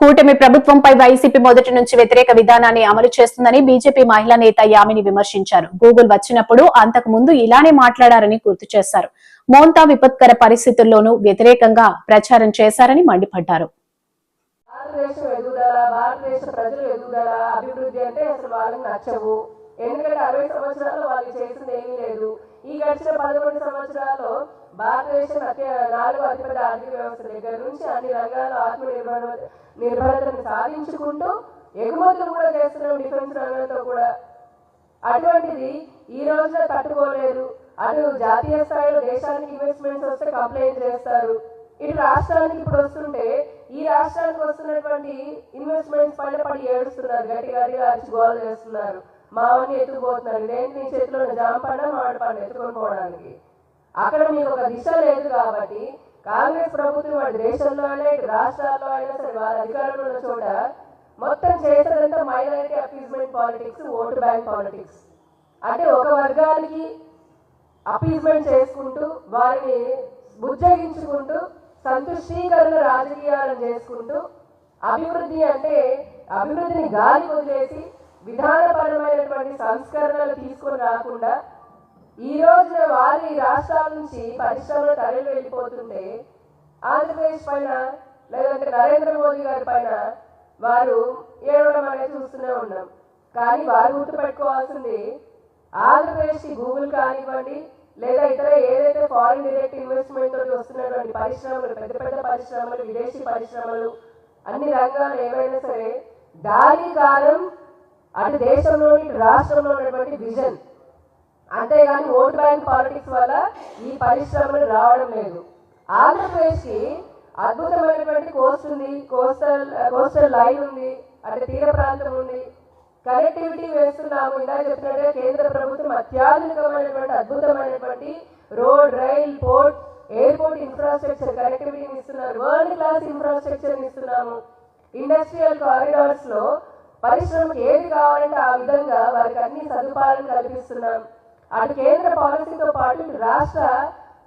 కూటమి ప్రభుత్వంపై వైసీపీ మొదటి నుంచి వ్యతిరేక విధానాన్ని అమలు చేస్తుందని బీజేపీ మహిళా నేత యామిని విమర్శించారు. గూగుల్ వచ్చినప్పుడు అంతకు ముందు ఇలానే మాట్లాడారని గుర్తు చేశారు. మోంతా విపత్కర పరిస్థితుల్లోనూ వ్యతిరేకంగా ప్రచారం చేశారని మండిపడ్డారు. భారతదేశం ఎదుగుదల భారతదేశ ప్రజలు ఎదుగుదల అభివృద్ధి అంటే అసలు వాళ్ళకి నచ్చవు. ఎందుకంటే అరవై సంవత్సరాల్లో వాళ్ళు చేసింది ఏమీ లేదు. ఈ గడిచిన పదకొండు సంవత్సరాల్లో భారతదేశం అతి నాలుగు అతిపెద్ద ఆర్థిక వ్యవస్థ దగ్గర నుంచి అన్ని రంగాల్లో ఆత్మనిర్భర నిర్భరతను సాధించుకుంటూ ఎగుమతులు కూడా చేస్తున్నాం డిఫెన్స్ రంగంతో కూడా అటువంటిది ఈ రోజున తట్టుకోలేరు అటు జాతీయ స్థాయిలో దేశానికి ఇన్వెస్ట్మెంట్స్ వస్తే కంప్లైంట్ చేస్తారు. ఇటు రాష్ట్రానికి ఇప్పుడు వస్తుంటే ఈ రాష్ట్రానికి వస్తున్నటువంటి ఇన్వెస్ట్మెంట్స్ పైన పడి ఏడుస్తున్నారు. గట్టి గట్టిగా అరిచి గోల చేస్తున్నారు. మావన్నీ ఎత్తుకుపోతున్నారు. ఇదేంటి నీ చేతిలో ఉన్న జామ పండు మామిడి పండు ఎత్తుకొని పోవడానికి. అక్కడ మీకు ఒక దిశ లేదు కాబట్టి కాంగ్రెస్ ప్రభుత్వం వాటి దేశంలో అయినా ఇటు రాష్ట్రాల్లో అయినా సరే వారి అధికారంలో ఉన్న చోట మొత్తం చేసేదంతా minority appeasement politics vote bank politics. అంటే ఒక వర్గానికి అపీజ్మెంట్ చేసుకుంటూ వారిని బుజ్జగించుకుంటూ సంతుష్టీకరణ రాజకీయాలను చేసుకుంటూ అభివృద్ధి అంటే అభివృద్ధిని గాలి వదిలేసి విధానపరమైనటువంటి సంస్కరణలు తీసుకొని రాకుండా ఈ రోజున వారి రాష్ట్రాల నుంచి పరిశ్రమలు తరలి వెళ్ళిపోతుంటే ఆంధ్రప్రదేశ్ పైన లేదంటే నరేంద్ర మోదీ గారి పైన వారు ఏడవడం అనేది చూస్తూనే ఉన్నాం. కానీ వారు గుర్తుపెట్టుకోవాల్సింది ఆంధ్రప్రదేశ్కి గూగుల్ కానివ్వండి లేదా ఇతర ఏదైతే ఫారిన్ డైరెక్ట్ ఇన్వెస్ట్మెంట్ తోటి వస్తున్నటువంటి పరిశ్రమలు పెద్ద పెద్ద పరిశ్రమలు విదేశీ పరిశ్రమలు అన్ని రంగాలు ఏవైనా సరే దాని కారణం అటు దేశంలోని ఇటు రాష్ట్రంలో ఉన్నటువంటి విజన్ అంతేగాని ఓటు బ్యాంక్ పాలిటిక్స్ వల్ల ఈ పరిశ్రమలు రావడం లేదు. ఆంధ్రప్రదేశ్కి అద్భుతమైనటువంటి కోస్ట్ ఉంది కోస్టల్ కోస్టల్ లైన్ ఉంది అంటే తీర ప్రాంతం ఉంది. కనెక్టివిటీ వేస్తున్నాము. ఇందాక చెప్పినట్టుగా కేంద్ర ప్రభుత్వం అత్యాధునికమైనటువంటి అద్భుతమైనటువంటి road rail port airport infrastructure కనెక్టివిటీని ఇస్తున్నారు. వరల్డ్ క్లాస్ ఇన్ఫ్రాస్ట్రక్చర్ ఇస్తున్నాము. ఇండస్ట్రియల్ కారిడార్స్లో పరిశ్రమకు ఏది కావాలంటే ఆ విధంగా వారికి అన్ని సదుపాయాలను కల్పిస్తున్నాం. అటు కేంద్ర పాలసీతో పాటు రాష్ట్ర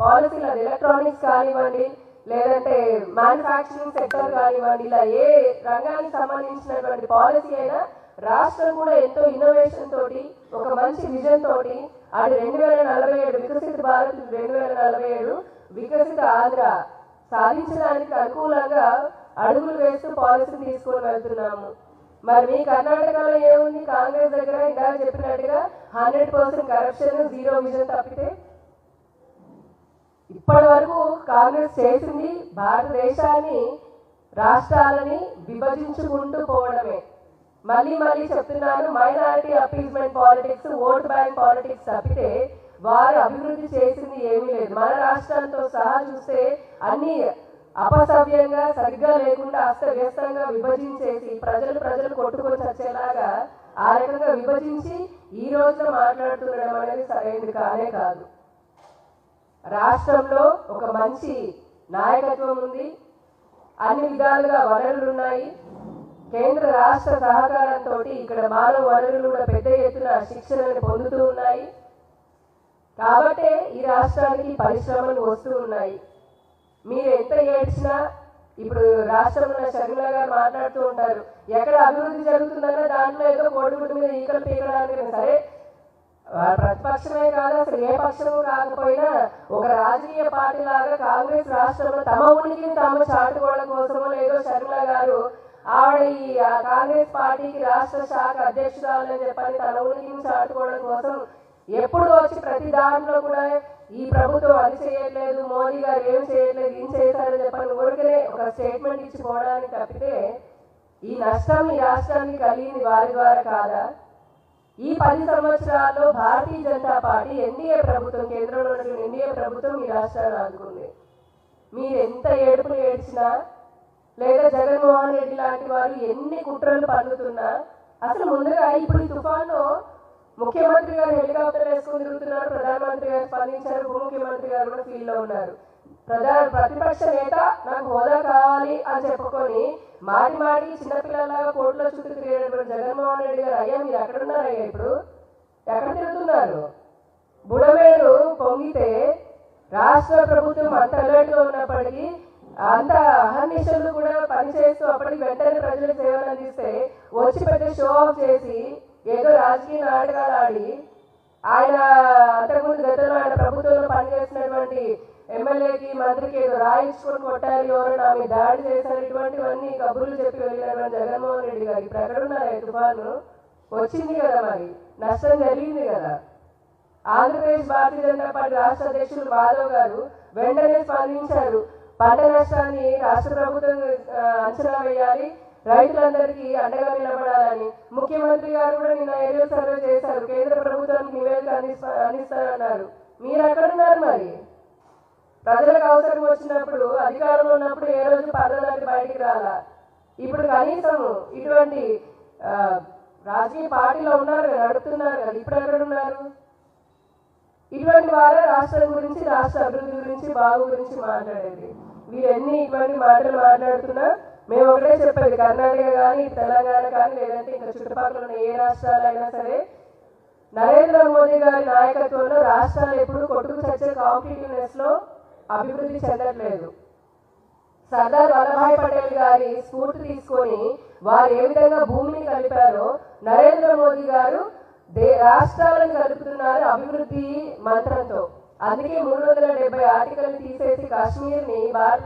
పాలసీలు అది ఎలక్ట్రానిక్స్ కానివ్వండి లేదంటే మ్యానుఫ్యాక్చరింగ్ సెక్టర్ కానివ్వండి ఇలా ఏ రంగానికి సంబంధించినటువంటి పాలసీ అయినా రాష్ట్రం కూడా ఎంతో ఇన్నోవేషన్ తోటి ఒక మంచి విజన్ తోటి అటు రెండు వేల నలభై ఏడు వికసిత భారత్ రెండు వేల నలభై ఏడు వికసిత ఆంధ్ర సాధించడానికి అనుకూలంగా అడుగులు వేస్తూ పాలసీని తీసుకొని వెళ్తున్నాము. మరి మీ కర్ణాటకలో ఏముంది? కాంగ్రెస్ దగ్గర ఇలా చెప్పినట్టుగా hundred percent corruption zero vision తప్పితే ఇప్పటి వరకు కాంగ్రెస్ చేసింది భారతదేశాన్ని రాష్ట్రాలని విభజించుకుంటూ పోవడమే. మళ్ళీ మళ్ళీ చెప్తున్నాను minority appeasement politics vote bank politics తప్పితే వారు అభివృద్ధి చేసింది ఏమీ లేదు. మన రాష్ట్రాలతో సహా చూస్తే అన్ని అపసవ్యంగా సరిగ్గా లేకుండా అస్తవ్యస్తంగా విభజించేసి ప్రజలు ప్రజలు కొట్టుకొని చచ్చేలాగా ఆ రకంగా విభజించి ఈ రోజున మాట్లాడుతుండడం అనేది సరైనది కానే కాదు. రాష్ట్రంలో ఒక మంచి నాయకత్వం ఉంది. అన్ని విధాలుగా వనరులు ఉన్నాయి. కేంద్ర రాష్ట్ర సహకారంతో ఇక్కడ మానవ వనరులు కూడా పెద్ద ఎత్తున శిక్షణను పొందుతూ ఉన్నాయి. కాబట్టే ఈ రాష్ట్రానికి పరిశ్రమలు వస్తూ ఉన్నాయి. మీరు ఎంత ఏడ్చినా ఇప్పుడు రాష్ట్రంలో ఉన్న షర్మిల గారు మాట్లాడుతూ ఉంటారు. ఎక్కడ అభివృద్ధి జరుగుతుందన్న దాంట్లో ఏదో కోడిగుడ్డు మీద ఈకలు పీకడానికి సరే ప్రతిపక్షమే కాదు అసలు ఏ పక్షము కాకపోయినా ఒక రాజకీయ పార్టీ లాగా కాంగ్రెస్ రాష్ట్రంలో తమ ఉనికిని తాము చాటుకోవడం కోసమో లేదో షర్మిల గారు ఆవిడ ఈ కాంగ్రెస్ పార్టీకి రాష్ట్ర శాఖ అధ్యక్షురాలని చెప్పని తన ఉనికిని చాటుకోవడం కోసం ఎప్పుడు వచ్చి ప్రతి దానిలో కూడా ఈ ప్రభుత్వం అది చేయట్లేదు మోదీ గారు ఏం చేయట్లేదు ఏం చేశారని చెప్పని ఊరికనే ఒక స్టేట్మెంట్ ఇచ్చి పోవడానికి తప్పితే ఈ నష్టం ఈ రాష్ట్రానికి కలిగింది వారి ద్వారా కాదా? ఈ పది సంవత్సరాల్లో భారతీయ జనతా పార్టీ ఎన్డీఏ ప్రభుత్వం కేంద్రంలో ఉన్నటువంటి ఎన్డీఏ ప్రభుత్వం ఈ రాష్ట్రాన్ని ఆదుకుంది. మీరు ఎంత ఏడుపులు ఏడ్చినా లేదా జగన్మోహన్ రెడ్డి లాంటి వారు ఎన్ని కుట్రలు పన్నుతున్నా అసలు ముందుగా ఇప్పుడు ఈ తుఫాను ముఖ్యమంత్రి గారు హెలికాప్టర్ వేసుకుని తిరుగుతున్నారు ప్రధానమంత్రి గారు స్పందించారు ఉప ముఖ్యమంత్రి గారు కూడా ఫీల్డ్లో ఉన్నారు. ప్రధాన ప్రతిపక్ష నేత నాకు హోదా కావాలి అని చెప్పుకొని మాటి మాటి చిన్నపిల్లలాగా కోర్టులో చుట్టూ తిరిగేటటువంటి జగన్మోహన్ రెడ్డి గారు అయ్యా మీరు ఎక్కడ ఉన్నారయ్యా ఇప్పుడు? ఎక్కడ తిరుగుతున్నారు? బుడమేరు పొంగితే రాష్ట్ర ప్రభుత్వం అంత అలర్ట్గా ఉన్నప్పటికీ అంత అహర్నిశలు కూడా పనిచేస్తూ అప్పటికి వెంటనే ప్రజలకు సేవలు అందిస్తే వచ్చి పెద్ద షో ఆఫ్ చేసి ఏదో రాజకీయ నాటకాలు ఆడి ఆయన అంతకుముందు గతంలో ఆయన ప్రభుత్వంలో పనిచేసినటువంటి ఎమ్మెల్యేకి మంత్రికి ఏదో రాయించుకొని కొట్టారు ఎవరు నా మీద దాడి చేశారు ఇటువంటివన్నీ కబుర్లు చెప్పి వెళ్ళినటువంటి జగన్మోహన్ రెడ్డి గారు. ఇప్పుడు ఎక్కడున్నారు తుఫాను? వచ్చింది కదా మరి. నష్టం జరిగింది కదా. ఆంధ్రప్రదేశ్ భారతీయ జనతా పార్టీ రాష్ట్ర అధ్యక్షులు మాధవ్ గారు వెంటనే స్పందించారు. పంట నష్టాన్ని రాష్ట్ర ప్రభుత్వం అంచనా వేయాలి. రైతులందరికీ అండగా నిలబడాలని ముఖ్యమంత్రి గారు కూడా నిన్న ఏరియల్ సర్వే చేశారు. కేంద్ర ప్రభుత్వానికి నివేదిక అందిస్తా అందిస్తారన్నారు. మీరు ఎక్కడున్నారు మరి? ప్రజలకు అవసరం వచ్చినప్పుడు అధికారంలో ఉన్నప్పుడు ఏ రోజు పదవి బయటికి రాలా? ఇప్పుడు కనీసం ఇటువంటి రాజకీయ పార్టీలో ఉన్నారు కదా నడుపుతున్నారు కదా ఇప్పుడు ఎక్కడ ఉన్నారు ఇటువంటి వారే రాష్ట్రం గురించి రాష్ట్ర అభివృద్ధి గురించి బాగు గురించి మాట్లాడేది. వీరన్నీ ఎన్ని ఇటువంటి మాటలు మాట్లాడుతున్నా మేము ఒకటే చెప్పేది కర్ణాటక కానీ తెలంగాణ కానీ లేదంటే ఇంకా చుట్టుపక్కల ఉన్న ఏ రాష్ట్రాలైనా సరే నరేంద్ర మోదీ గారి నాయకత్వంలో రాష్ట్రాలు ఎప్పుడు కొట్టుకు చచ్చే కాంపిటేటివ్నెస్లో అభివృద్ధి చెందట్లేదు. సర్దార్ వల్లభాయ్ పటేల్ గారి స్ఫూర్తి తీసుకొని వారు ఏ విధంగా భూమిని కలిపారో నరేంద్ర మోదీ గారు దే రాష్ట్రాలను కలుపుతున్నారు అభివృద్ధి మంత్రంతో. అందుకే మూడు వందల డెబ్బై ఆర్టికల్ తీసేసి కాశ్మీర్ని భారత